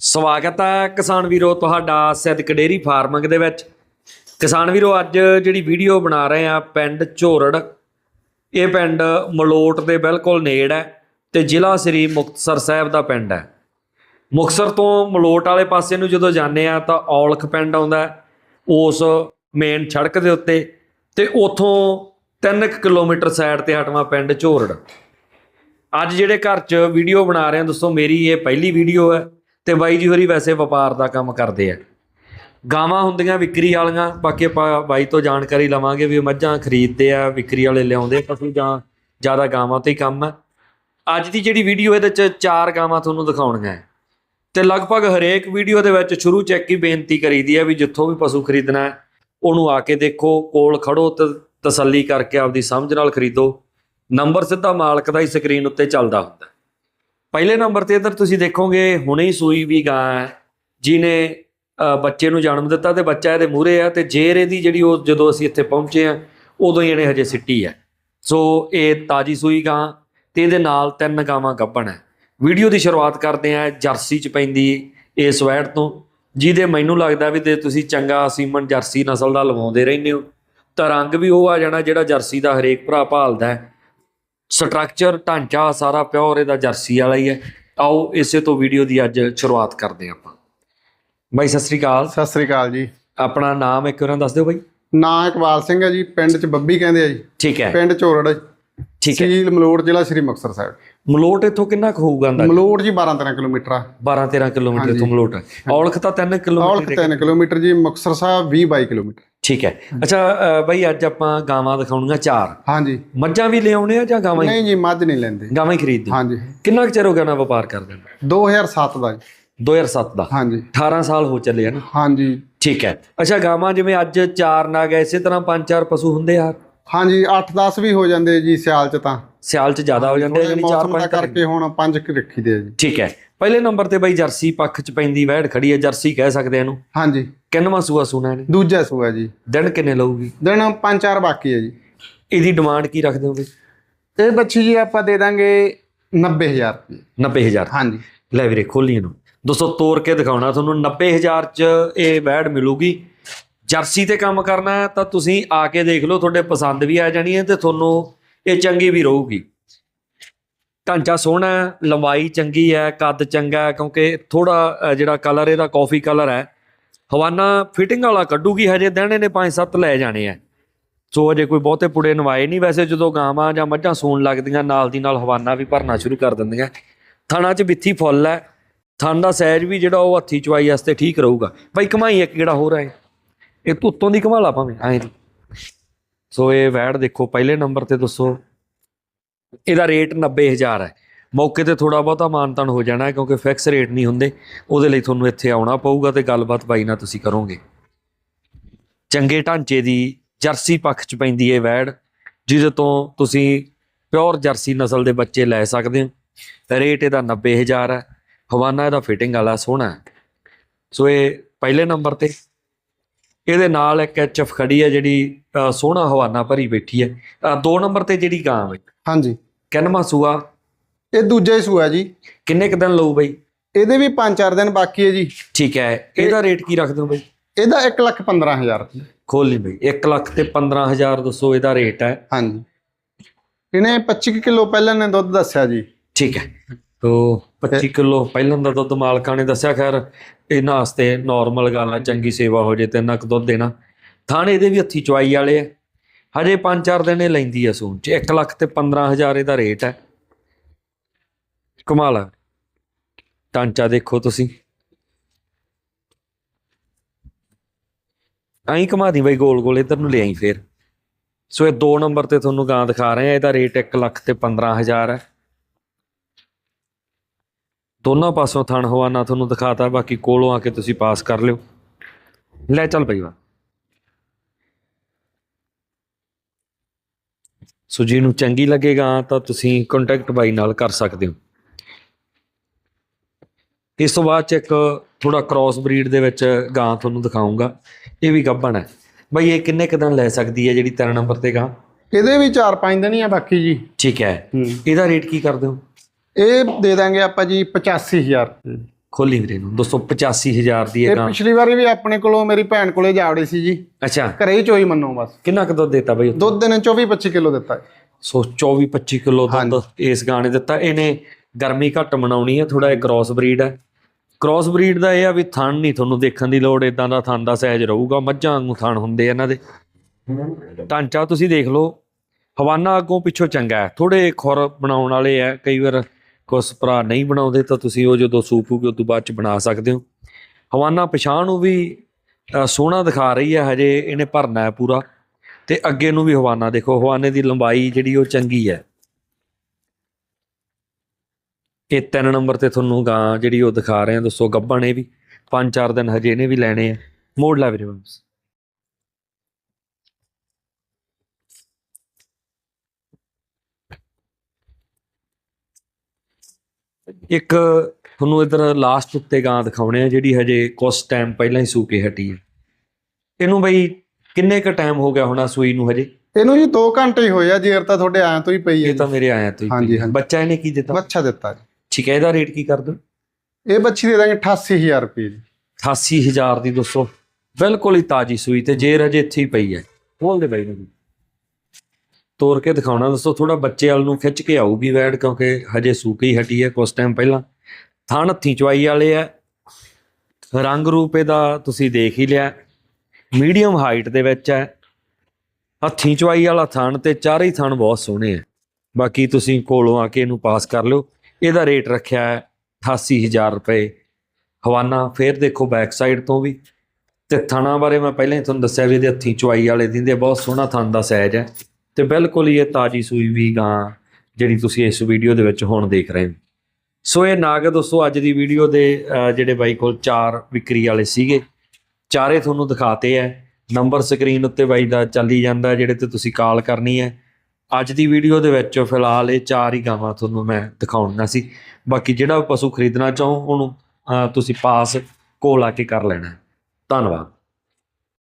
ਸਵਾਗਤ ਹੈ ਕਿਸਾਨ ਵੀਰੋ ਤੁਹਾਡਾ ਸਿੱਧਕ ਡੇਰੀ ਫਾਰਮਿੰਗ ਦੇ ਵਿੱਚ। ਕਿਸਾਨ ਵੀਰੋ, ਅੱਜ ਜਿਹੜੀ ਵੀਡੀਓ ਬਣਾ ਰਹੇ ਆ ਪਿੰਡ ਝੋਰੜ, ਇਹ ਪਿੰਡ ਮਲੋਟ ਦੇ ਬਿਲਕੁਲ ਨੇੜ ਹੈ ਤੇ ਜ਼ਿਲ੍ਹਾ ਸ੍ਰੀ ਮੁਕਤਸਰ ਸਾਹਿਬ ਦਾ ਪਿੰਡ ਹੈ। ਮੁਕਤਸਰ ਤੋਂ ਮਲੋਟ ਵਾਲੇ ਪਾਸੇ ਨੂੰ ਜਦੋਂ ਜਾਂਦੇ ਆ ਤਾਂ ਔਲਖ ਪਿੰਡ ਆਉਂਦਾ ਉਸ ਮੇਨ ਸੜਕ ਦੇ ਉੱਤੇ ਤੇ ਉਥੋਂ 3 ਕਿਲੋਮੀਟਰ ਸਾਈਡ ਤੇ ਹਟਵਾ ਪਿੰਡ ਝੋਰੜ। ਅੱਜ ਜਿਹੜੇ ਘਰ 'ਚ ਵੀਡੀਓ ਬਣਾ ਰਹੇ ਆ ਦੋਸਤੋ ਮੇਰੀ ਇਹ ਪਹਿਲੀ ਵੀਡੀਓ ਹੈ। ਤੇ ਬਾਈ ਜੀ ਹੋਰੀ ਵੈਸੇ ਵਪਾਰ ਦਾ ਕੰਮ ਕਰਦੇ ਆ। ਗਾਵਾਂ ਹੁੰਦੀਆਂ ਵਿਕਰੀ ਵਾਲੀਆਂ, ਬਾਕੀ ਆਪਾਂ ਬਾਈ ਤੋਂ ਜਾਣਕਾਰੀ ਲਵਾਂਗੇ ਵੀ ਮੱਝਾਂ ਖਰੀਦਦੇ ਆ, ਵਿਕਰੀ ਵਾਲੇ ਲਿਆਉਂਦੇ ਪਸ਼ੂ ਜਾਂ ਜ਼ਿਆਦਾ ਗਾਵਾਂ ਤੇ ਹੀ ਕੰਮ ਹੈ ਅੱਜ ਦੀ ਜਿਹੜੀ ਵੀਡੀਓ ਇਹਦੇ 'ਚ ਚਾਰ ਗਾਵਾਂ ਤੁਹਾਨੂੰ ਦਿਖਾਉਣੀਆਂ ਹੈ ਤੇ ਲਗਭਗ ਹਰੇਕ ਵੀਡੀਓ ਦੇ ਵਿੱਚ ਸ਼ੁਰੂ ਚ ਇੱਕ ਹੀ ਬੇਨਤੀ ਕਰੀਦੀ ਹੈ ਵੀ ਜਿੱਥੋਂ ਵੀ ਪਸ਼ੂ ਖਰੀਦਣਾ ਉਹਨੂੰ ਆ ਕੇ ਦੇਖੋ, ਕੋਲ ਖੜੋ ਤੇ ਤਸੱਲੀ ਕਰਕੇ ਆਪਦੀ ਸਮਝ ਨਾਲ ਖਰੀਦੋ। ਨੰਬਰ ਸਿੱਧਾ ਮਾਲਕ ਦਾ ਹੀ ਸਕਰੀਨ ਉੱਤੇ ਚੱਲਦਾ ਹੁੰਦਾ। ਪਹਿਲੇ ਨੰਬਰ ਤੇ ਇਧਰ ਤੁਸੀਂ ਦੇਖੋਗੇ, ਹੁਣੇ ਹੀ ਸੂਈ ਵੀ ਗਾਂ ਹੈ, ਜਿਹਨੇ ਬੱਚੇ ਨੂੰ ਜਨਮ ਦਿੱਤਾ ਤੇ ਬੱਚਾ ਇਹਦੇ ਮੂਹਰੇ ਆ ਤੇ ਜੇਰ ਇਹਦੀ ਜਿਹੜੀ ਉਹ ਜਦੋਂ ਅਸੀਂ ਇੱਥੇ ਪਹੁੰਚੇ ਆ ਉਦੋਂ ਹੀ ਇਹਨੇ ਹਜੇ ਸਿੱਟੀ ਹੈ। ਸੋ ਇਹ ਤਾਜੀ ਸੂਈ ਗਾਂ ਤੇ ਇਹਦੇ ਨਾਲ ਤਿੰਨ ਗਾਵਾਂ ਗੱਭਣ ਹੈ। ਵੀਡੀਓ ਦੀ ਸ਼ੁਰੂਆਤ ਕਰਦੇ ਆ ਜਰਸੀ ਚ ਪੈਂਦੀ ਇਹ ਸਵੈਟ ਤੋਂ, ਜਿਹਦੇ ਮੈਨੂੰ ਲੱਗਦਾ ਵੀ ਤੇ ਤੁਸੀਂ ਚੰਗਾ ਸੀਮਨ ਜਰਸੀ ਨਸਲ ਦਾ ਲਵਾਉਂਦੇ ਰਹਿੰਦੇ ਹੋ, ਤਾਂ ਰੰਗ ਵੀ ਉਹ ਆ ਜਾਣਾ ਜਿਹੜਾ ਜਰਸੀ ਦਾ ਹਰੇਕ ਭਰਾ ਭਾਲਦਾ ਹੈ। ਸਟਰਕਚਰ ਢਾਂਚਾ ਸਾਰਾ ਪਿਓਰ ਇਹਦਾ ਜਰਸੀ ਵਾਲਾ ਹੀ ਹੈ। ਆਓ ਇਸੇ ਤੋਂ ਵੀਡੀਓ ਦੀ ਅੱਜ ਸ਼ੁਰੂਆਤ ਕਰਦੇ ਆਪਾਂ। ਬਾਈ ਸਤਿ ਸ੍ਰੀ ਅਕਾਲ। ਸਤਿ ਸ੍ਰੀ ਅਕਾਲ ਜੀ। ਆਪਣਾ ਨਾਮ ਇੱਕ ਵਾਰ ਦੱਸ ਦਿਓ ਬਾਈ। ਨਾਂ ਇਕਬਾਲ ਸਿੰਘ ਹੈ ਜੀ ਪਿੰਡ ਚ ਬੱਬੀ ਕਹਿੰਦੇ ਆ ਜੀ। ਠੀਕ ਹੈ। ਪਿੰਡ ਝੋਰੜ ਠੀਕ ਹੈ। ਤਹਿਸੀਲ ਮਲੋਟ ਜ਼ਿਲ੍ਹਾ ਸ੍ਰੀ ਮੁਕਤਸਰ ਸਾਹਿਬ। ਮਲੋਟ ਇੱਥੋਂ ਕਿੰਨਾ ਕੁ ਹੋਊਗਾ ਅੰਦਾਜ਼ਾ? ਮਲੋਟ ਜੀ 12 13 ਕਿਲੋਮੀਟਰ ਆ। 12 13 ਕਿਲੋਮੀਟਰ ਇੱਥੋਂ ਮਲੋਟ। ਔਲਖ ਤਾਂ 3 ਔਲਖ ਕਿਲੋਮੀਟਰ 3 ਕਿਲੋਮੀਟਰ ਜੀ ਮੁਕਤਸਰ ਸਾਹਿਬ 20 22 ਕਿਲੋਮੀਟਰ। ਠੀਕ ਹੈ। ਅੱਛਾ ਬਾਈ ਅੱਜ ਆਪਾਂ ਗਾਵਾਂ ਦਿਖਾਉਣੀਆਂ ਚਾਰ। ਹਾਂਜੀ। ਮੱਝਾਂ ਵੀ ਲਿਆਉਣੇ ਆ ਜਾਂ ਗਾਵਾਂ ਹੀ? ਨਹੀਂ ਜੀ ਮੱਝ ਨਹੀਂ ਲੈਂਦੇ। ਗਾਵਾਂ ਹੀ ਖਰੀਦਦੇ। ਹਾਂਜੀ। ਕਿੰਨਾ ਕੁ ਚਿਰ ਹੋ ਗਿਆ ਨਾ ਵਪਾਰ ਕਰਦੇ ਨੂੰ? 2007 ਦਾ ਜੀ। 2007 ਦਾ। ਹਾਂਜੀ। 18 ਸਾਲ ਹੋ ਚੱਲੇ ਆ ਨਾ। ਹਾਂਜੀ। ਠੀਕ ਹੈ। ਅੱਛਾ ਗਾਵਾਂ ਜਿਵੇਂ ਅੱਜ ਚਾਰ ਨਾਗ ਐ ਇਸੇ ਤਰ੍ਹਾਂ ਪੰਜ ਚਾਰ ਪਸ਼ੂ ਹੁੰਦੇ ਆ? ਹਾਂਜੀ 8-10 ਵੀ ਹੋ ਜਾਂਦੇ ਜੀ ਸਿਆਲ ਚ ਤਾਂ। ਸਿਆਲ ਚ ਜ਼ਿਆਦਾ ਹੋ ਜਾਂਦੇ ਆ ਯਾਨੀ ਚਾਰ ਮੌਸਮ ਦਾ ਪੰਜ ਕਰਕੇ ਹੁਣ ਪੰਜ ਕੁ ਰੱਖੀਦੇ ਆ ਜੀ। ਠੀਕ ਹੈ। ਪਹਿਲੇ ਨੰਬਰ ਤੇ ਬਾਈ ਜਰਸੀ ਪੱਖ ਚ ਪੈਂਦੀ ਵੈੜ ਖੜੀ ਹੈ ਜਰਸੀ ਕਹਿ ਸਕਦੇ ਆ ਇਹਨੂੰ? ਹਾਂਜੀ। ਕਿੰਨਵਾਂ ਸੂਆ ਸੁਣਾ ਇਹਨੇ? ਦੂਜਾ ਸੂਆ ਜੀ। ਦਿਨ ਕਿੰਨੇ ਲਊਗੀ? ਦਿਨ ਪੰਜ ਚਾਰ ਬਾਕੀ ਹੈ ਜੀ। ਇਹਦੀ ਡਿਮਾਂਡ ਕੀ ਰੱਖਦੇ ਹੋ ਬਈ? ਇਹ ਬੱਚੀ ਜੀ ਆਪਾਂ ਦੇ ਦਾਂਗੇ 90000 ਰੁਪਏ। 90000 ਹਾਂਜੀ। ਲੈ ਵੀਰੇ ਖੋਲੀ ਇਹਨੂੰ। ਦੋਸਤੋ ਤੋੜ ਕੇ ਦਿਖਾਉਣਾ ਤੁਹਾਨੂੰ 90000 ਚ ਇਹ ਵੈੜ ਮਿਲੂਗੀ। ਜਰਸੀ ਤੇ ਕੰਮ ਕਰਨਾ ਤਾਂ ਤੁਸੀਂ ਆ ਕੇ ਦੇਖ ਲਓ ਤੁਹਾਡੇ ਪਸੰਦ ਵੀ ਆ ਜਾਣੀ ਹੈ ਤੇ ਤੁਹਾਨੂੰ ਇਹ ਚੰਗੀ ਵੀ ਰਹੂਗੀ। ਢਾਂਚਾ ਸੋਹਣਾ ਹੈ, ਲੰਬਾਈ ਚੰਗੀ ਹੈ, ਕੱਦ ਚੰਗਾ ਹੈ, ਕਿਉਂਕਿ ਥੋੜਾ ਜਿਹੜਾ ਕਲਰ ਇਹਦਾ ਕਾਫੀ ਕਲਰ ਹੈ। ਹਵਾਨਾ ਫਿਟਿੰਗ ਵਾਲਾ ਕੱਢੂਗੀ, ਹਜੇ ਦਿਨ ਨੇ 5-7 ਲੈ ਜਾਣੇ ਆ। ਸੋ ਅਜੇ ਕੋਈ ਬਹੁਤੇ ਪੁੜੇ ਨਵਾਏ ਨਹੀਂ, ਵੈਸੇ ਜਦੋਂ ਗਾਵਾਂ ਜਾਂ ਮੱਝਾਂ ਸੂਣ ਲੱਗਦੀਆਂ, ਨਾਲ ਦੀ ਨਾਲ ਹਵਾਨਾ ਵੀ ਭਰਨਾ ਸ਼ੁਰੂ ਕਰ ਦਿੰਦੀਆਂ। ਥਣਾ 'ਚ ਬਿੱਥੀ ਫੁੱਲ ਹੈ, ਥਣ ਦਾ ਸਾਈਜ਼ ਵੀ ਜਿਹੜਾ ਉਹ ਹੱਥੀ ਚਵਾਈ ਵਾਸਤੇ ਠੀਕ ਰਹੂਗਾ। ਬਾਈ ਕਮਾਈ ਇੱਕ ਜਿਹੜਾ ਹੋਰ ਹੈ ਇਹ? ਧੁੱਤੋਂ ਦੀ ਕਮਾ ਲਾ ਭਾਵੇਂ, ਐਂ ਦੀ ਸੋ ਇਹ ਵੈੜ ਦੇਖੋ, ਪਹਿਲੇ ਨੰਬਰ ਤੇ ਦੱਸੋ। ਇਹਦਾ ਰੇਟ 90000 ਹੈ। ਮੌਕੇ ਤੇ ਥੋੜਾ ਬਹੁਤਾ ਮਾਨਤਨ ਹੋ ਜਾਣਾ ਕਿਉਂਕਿ ਫਿਕਸ ਰੇਟ ਨਹੀਂ ਹੁੰਦੇ। ਉਹਦੇ ਲਈ ਤੁਹਾਨੂੰ ਇੱਥੇ ਆਉਣਾ ਪਊਗਾ ਤੇ ਗੱਲਬਾਤ ਬਾਈ ਨਾਲ ਤੁਸੀਂ ਕਰੋਗੇ। ਚੰਗੇ ਢਾਂਚੇ ਦੀ ਜਰਸੀ ਪੱਖ ਚ ਪੈਂਦੀ ਹੈ ਵੈੜ, ਜਿਹਦੇ ਤੋਂ ਤੁਸੀਂ ਪਿਓਰ ਜਰਸੀ ਨਸਲ ਦੇ ਬੱਚੇ ਲੈ ਸਕਦੇ ਹੋ। ਰੇਟ ਇਹਦਾ 90000 ਹੈ। ਹਵਾਨਾ ਇਹਦਾ ਫਿਟਿੰਗ ਵਾਲਾ ਸੋਹਣਾ ਸੋ ਇਹ ਪਹਿਲੇ ਨੰਬਰ ਤੇ ਇਹਦੇ ਨਾਲ ਇੱਕ ਐਚਐਫ ਖੜੀ ਹੈ ਜਿਹੜੀ ਸੋਹਣਾ ਹਵਾਨਾ ਭਰੀ ਬੈਠੀ ਹੈ। ਦੋ ਨੰਬਰ ਤੇ ਜਿਹੜੀ ਗਾਂ ਹੈ। ਹਾਂਜੀ। ਕਿੰਨਵਾਂ ਸੂਆ? ਇਹ ਦੂਜਾ ਹੀ ਸੂਆ ਜੀ। ਕਿੰਨੇ ਕੁ ਦਿਨ ਲਊ ਬਈ? ਇਹਦੇ ਵੀ 5-4 ਦਿਨ ਬਾਕੀ ਹੈ ਜੀ। ਠੀਕ ਹੈ। ਇਹਦਾ ਰੇਟ ਕੀ ਰੱਖ ਦਿਓ ਬਈ? ਇਹਦਾ 1 ਲੱਖ 15000 ਰੁਪਏ। ਖੋਲ ਲਈ ਬਈ। 1 ਲੱਖ ਤੇ 15000 ਦੱਸੋ ਇਹਦਾ ਰੇਟ ਹੈ। ਹਾਂਜੀ। ਇਹਨੇ 25 ਕਿਲੋ ਪਹਿਲਾਂ ਨੇ ਦੁੱਧ ਦੱਸਿਆ ਜੀ। ਠੀਕ ਹੈ। ਤੋ 25 ਕਿਲੋ ਪਹਿਲਾਂ ਦਾ ਦੁੱਧ ਮਾਲਕਾਂ ਨੇ ਦੱਸਿਆ ਖੈਰ ਇਹਨਾਂ ਵਾਸਤੇ ਨਾਰਮਲ ਗੱਲ ਆ ਚੰਗੀ ਸੇਵਾ ਹੋ ਜੇ ਤੇ ਇੰਨਾ ਕੁ ਦੁੱਧ ਦੇਣਾ। ਥਾਣੇ ਇਹਦੇ ਵੀ ਹੱਥੀ ਚਵਾਈ ਵਾਲੇ ਆ। ਹਜੇ 5-4 ਦਿਨ ਇਹ ਲੈਂਦੀ ਆ ਸੂਨ ਚ। 1 ਲੱਖ ਤੇ 15000 ਇਹਦਾ ਰੇਟ ਹੈ ਕਮਾਲ ਆ। ਟਾਂਚਾ ਦੇਖੋ ਤੁਸੀਂ। ਐਂ ਕਮਾ ਦੀ ਬਈ ਗੋਲ ਗੋਲ ਇਧਰ ਨੂੰ ਲਿਆਈ ਫੇਰ। ਸੋ ਇਹ 2 ਨੰਬਰ ਤੇ ਤੁਹਾਨੂੰ ਗਾਂ ਦਿਖਾ ਰਹੇ ਆ ਇਹਦਾ ਰੇਟ 1 ਲੱਖ ਤੇ 15000 ਹੈ ਦੋਨਾਂ ਪਾਸੋਂ ਥਣ ਹਵਾਨਾ ਤੁਹਾਨੂੰ ਦਿਖਾਤਾ ਬਾਕੀ ਕੋਲੋਂ ਆ ਕੇ ਤੁਸੀਂ ਪਾਸ ਕਰ ਲਿਓ। ਲੈ ਚੱਲ ਪਈ ਵਾ ਸੋ ਜੀ ਨੂੰ ਚੰਗੀ ਲੱਗੇਗਾ ਤਾਂ ਤੁਸੀਂ ਕੰਟੈਕਟ ਬਾਈ ਨਾਲ ਕਰ ਸਕਦੇ ਹੋ। ਇਸ ਤੋਂ ਬਾਅਦ ਚ ਇੱਕ ਥੋੜਾ ਕ੍ਰਾਸ ਬਰੀਡ ਦੇ ਵਿੱਚ ਗਾਂ ਤੁਹਾਨੂੰ ਦਿਖਾਉਂਗਾ ਇਹ ਵੀ ਗੱਭਣ ਹੈ। ਬਾਈ ਇਹ ਕਿੰਨੇ ਕੁ ਦਿਨ ਲੈ ਸਕਦੀ ਹੈ ਜਿਹੜੀ 3 ਨੰਬਰ ਤੇ ਗਾਂ? ਇਹਦੇ ਵੀ 4-5 ਦਿਨ ਹੀ ਆ ਬਾਕੀ ਜੀ। ਠੀਕ ਹੈ। ਹੂੰ। ਇਹਦਾ ਰੇਟ ਕੀ ਕਰਦੇ ਹੋ? ਇਹ ਦੇ ਦਾਂਗੇ ਆਪਾਂ ਜੀ 85000 ਰੁਪਏ ਖੋਲੀ ਵੀਰੇ ਨੂੰ ਦੋਸਤੋ 85000 ਦੀ ਇਹ ਇਹ ਗਾਂ ਪਿਛਲੀ ਵਾਰੀ ਵੀ ਆਪਣੇ ਕੋਲੋਂ ਮੇਰੀ ਭੈਣ ਕੋਲੇ ਜਾਵੜੀ ਸੀ ਜੀ। ਅੱਛਾ। ਘਰੇ ਹੀ ਚੋਈ ਮੰਨੋ ਬਸ। ਕਿੰਨਾ ਕੁ ਦੁੱਧ ਦਿੱਤਾ ਬਈ ਦੁੱਧ ਨੇ 24 25 ਕਿਲੋ ਦਿੱਤਾ। ਹੈ। ਸੋ 24 25 ਕਿਲੋ ਦੁੱਧ ਇਸ ਗਾਂ ਨੇ ਦਿੱਤਾ। ਇਹਨੇ ਗਰਮੀ ਘੱਟ ਮਨਾਉਣੀ ਹੈ ਥੋੜਾ ਇਹ ਕ੍ਰਾਸ ਬਰੀਡ ਹੈ ਕ੍ਰਾਸ ਬਰੀਡ ਦਾ ਇਹ ਆ ਵੀ ਥਣ ਨਹੀਂ ਤੁਹਾਨੂੰ ਦੇਖਣ ਦੀ ਲੋੜ ਇਦਾਂ ਦਾ ਥਣ ਦਾ ਸਾਈਜ਼ ਰਹੂਗਾ। ਮੱਝਾਂ ਵਾਂਗੂ ਥਣ ਹੁੰਦੇ ਆ ਇਹਨਾਂ ਦੇ। ਢਾਂਚਾ ਤੁਸੀਂ ਦੇਖ ਲਓ। ਹਵਾਨਾ ਅੱਗੋਂ ਪਿੱਛੋਂ ਚੰਗਾ ਹੈ। ਥੋੜੇ ਖੁਰ ਬਣਾਉਣ ਵਾਲੇ ਆ ਕਈ ਵਾਰ ਕੁਛ ਭਰਾ ਨਹੀਂ ਬਣਾਉਂਦੇ ਤਾਂ ਤੁਸੀਂ ਉਹ ਜਦੋਂ ਸੂਪੂਗੇ ਉਦੋਂ ਬਾਅਦ ਚ ਬਣਾ ਸਕਦੇ ਹੋ। ਹਵਾਨਾ ਪਛਾਣ ਨੂੰ ਵੀ ਸੋਹਣਾ ਦਿਖਾ ਰਹੀ ਹੈ ਹਜੇ, ਇਹਨੇ ਭਰਨਾ ਹੈ ਪੂਰਾ। ਤੇ ਅੱਗੇ ਨੂੰ ਵੀ ਹਵਾਨਾ ਦੇਖੋ, ਹਵਾਨੇ ਦੀ ਲੰਬਾਈ ਜਿਹੜੀ ਉਹ ਚੰਗੀ ਹੈ। ਇਹ ਤਿੰਨ ਨੰਬਰ ਤੇ ਤੁਹਾਨੂੰ ਗਾਂ ਜਿਹੜੀ ਉਹ ਦਿਖਾ ਰਹੇ ਆ ਦੋਸਤੋ ਗੱਭਣ ਇਹ ਵੀ। ਪੰਜ ਚਾਰ ਦਿਨ ਹਜੇ ਇਹਨੇ ਵੀ ਲੈਣੇ ਆ। ਮੋੜ ਲੈ ਵੀਰੇ ਵਾਪਸ। ਇੱਕ ਤੁਹਾਨੂੰ ਇਧਰ ਲਾਸਟ ਉੱਤੇ ਗਾਂ ਦਿਖਾਉਣੇ ਆ ਜਿਹੜੀ ਹਜੇ ਕੁਝ ਟਾਈਮ ਪਹਿਲਾਂ ਹੀ ਸੂ ਕੇ ਹਟੀ ਹੈ ਇਹਨੂੰ ਬਈ ਕਿੰਨੇ ਕ ਟਾਈਮ ਹੋ ਗਿਆ ਹੋਣਾ ਸੂਈ ਨੂੰ ਹਜੇ? ਇਹਨੂੰ ਜੀ 2 ਘੰਟੇ ਹੀ ਹੋਏ ਆ ਜੇਰ ਤਾਂ ਤੁਹਾਡੇ ਆਇਆਂ ਤੋਂ ਹੀ ਪਈ ਹੈ ਇਹ ਤਾਂ ਮੇਰੇ ਆਇਆ ਤੋਂ ਹੀ ਹਾਂਜੀ, ਪਈ। ਹਾਂਜੀ। ਬੱਚਾ ਇਹਨੇ ਕੀ ਦਿੱਤਾ? ਬੱਚਾ ਦਿੱਤਾ ਜੀ। ਠੀਕ ਹੈ ਇਹਦਾ ਰੇਟ ਕੀ ਕਰ ਦੋ? ਇਹ ਬੱਚੀ ਦੇ ਦਾਂਗੇ 88000 ਰੁਪਏ ਜੀ। 88000 ਦੀ ਦੋਸਤੋ ਬਿਲਕੁਲ ਹੀ ਤਾਜੀ ਸੂਈ ਤੇ ਜੇਰ ਅਜੇ ਇੱਥੇ ਹੀ ਪਈ ਹੈ। ਖੋਲ ਦੇ ਬਾਈ ਨੂੰ। ਤੋਰ ਕੇ ਦਿਖਾਉਣਾ। ਦੱਸੋ ਥੋੜਾ ਬੱਚੇ ਵਾਲ ਨੂੰ ਖਿੱਚ ਕੇ ਆਊਗੀ ਵੈੜ ਕਿਉਂਕਿ ਹਜੇ ਸੂਕੀ ਹੀ ਹਟੀ ਹੈ ਕੁਝ ਟਾਈਮ ਪਹਿਲਾਂ। ਥਣ ਹੱਥੀ ਚਵਾਈ ਵਾਲੇ ਆ। ਰੰਗ ਰੂਪ ਇਹਦਾ ਤੁਸੀਂ ਦੇਖ ਹੀ ਲਿਆ। ਮੀਡੀਅਮ ਹਾਈਟ ਦੇ ਵਿੱਚ ਹੈ। ਹੱਥੀ ਚਵਾਈ ਵਾਲਾ ਥਣ ਤੇ ਚਾਰੇ ਹੀ ਥਣ ਬਹੁਤ ਸੋਹਣੇ ਆ। ਬਾਕੀ ਤੁਸੀਂ ਕੋਲੋਂ ਆ ਕੇ ਇਹਨੂੰ ਪਾਸ ਕਰ ਲਿਓ। ਇਹਦਾ ਰੇਟ ਰੱਖਿਆ ਹੈ 88000 ਰੁਪਏ। ਹਵਾਨਾ ਫੇਰ ਦੇਖੋ ਬੈਕ ਸਾਈਡ ਤੋਂ ਵੀ। ਤੇ ਥਣਾ ਬਾਰੇ ਮੈਂ ਪਹਿਲਾਂ ਹੀ ਤੁਹਾਨੂੰ ਦੱਸਿਆ ਵੀ ਇਹਦੇ ਹੱਥੀ ਚੁਆਈ ਵਾਲੇ ਦਿੰਦੇ ਆ, ਬਹੁਤ ਸੋਹਣਾ ਥਣ ਦਾ ਸਾਈਜ਼ ਹੈ। ਤੇ ਬਿਲਕੁਲ ਹੀ ਇਹ ਤਾਜੀ ਸੂਈ ਵੀ ਗਾਂ ਜਿਹੜੀ ਤੁਸੀਂ ਇਸ ਵੀਡੀਓ ਦੇ ਵਿੱਚ ਹੁਣ ਦੇਖ ਰਹੇ ਹੋ। ਸੋ ਇਹ ਨਾਗ ਦੋਸਤੋ, ਅੱਜ ਦੀ ਵੀਡੀਓ ਦੇ ਜਿਹੜੇ ਬਾਈ ਕੋਲ ਚਾਰ ਵਿਕਰੀ ਵਾਲੇ ਸੀਗੇ, ਚਾਰੇ ਤੁਹਾਨੂੰ ਦਿਖਾਤੇ ਹੈ ਨੰਬਰ ਸਕਰੀਨ ਉੱਤੇ ਬਾਈ ਦਾ ਚੱਲੀ ਜਾਂਦਾ, ਜਿਹੜੇ ਤੇ ਤੁਸੀਂ ਕਾਲ ਕਰਨੀ ਹੈ ਅੱਜ ਦੀ ਵੀਡੀਓ ਦੇ ਵਿੱਚ ਫਿਲਹਾਲ ਇਹ ਚਾਰ ਹੀ ਗਾਵਾਂ ਤੁਹਾਨੂੰ ਮੈਂ ਦਿਖਾਉਣੀਆਂ ਸੀ। ਬਾਕੀ ਜਿਹੜਾ ਪਸ਼ੂ ਖਰੀਦਣਾ ਚਾਹੋ, ਉਹਨੂੰ ਤੁਸੀਂ ਪਾਸ ਕੋਲ ਆ ਕੇ ਕਰ ਲੈਣਾ। ਧੰਨਵਾਦ।